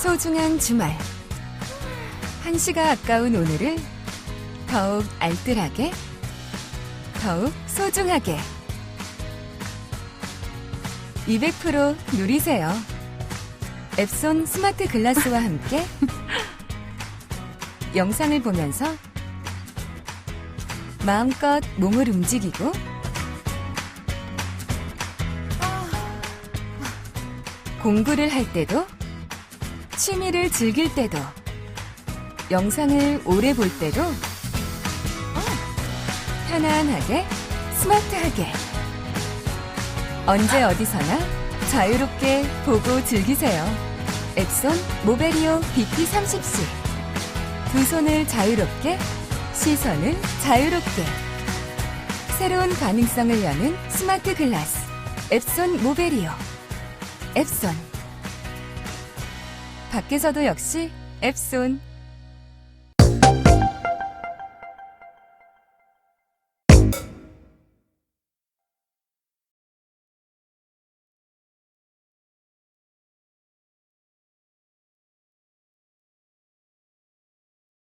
소중한 주말. 한시가 아까운 오늘을 더욱 알뜰하게, 더욱 소중하게. 200% 누리세요. 앱손 스마트 글라스와 함께 영상을 보면서 마음껏 몸을 움직이고 공부를 할 때도 취미를 즐길 때도 영상을 오래 볼 때도 편안하게 스마트하게 언제 어디서나 자유롭게 보고 즐기세요. 앱손 모베리오 BP30C 두 손을 자유롭게 시선을 자유롭게. 새로운 가능성을 여는 스마트 글라스. 앱손 모베리오. 앱손 밖에서도 역시 앱손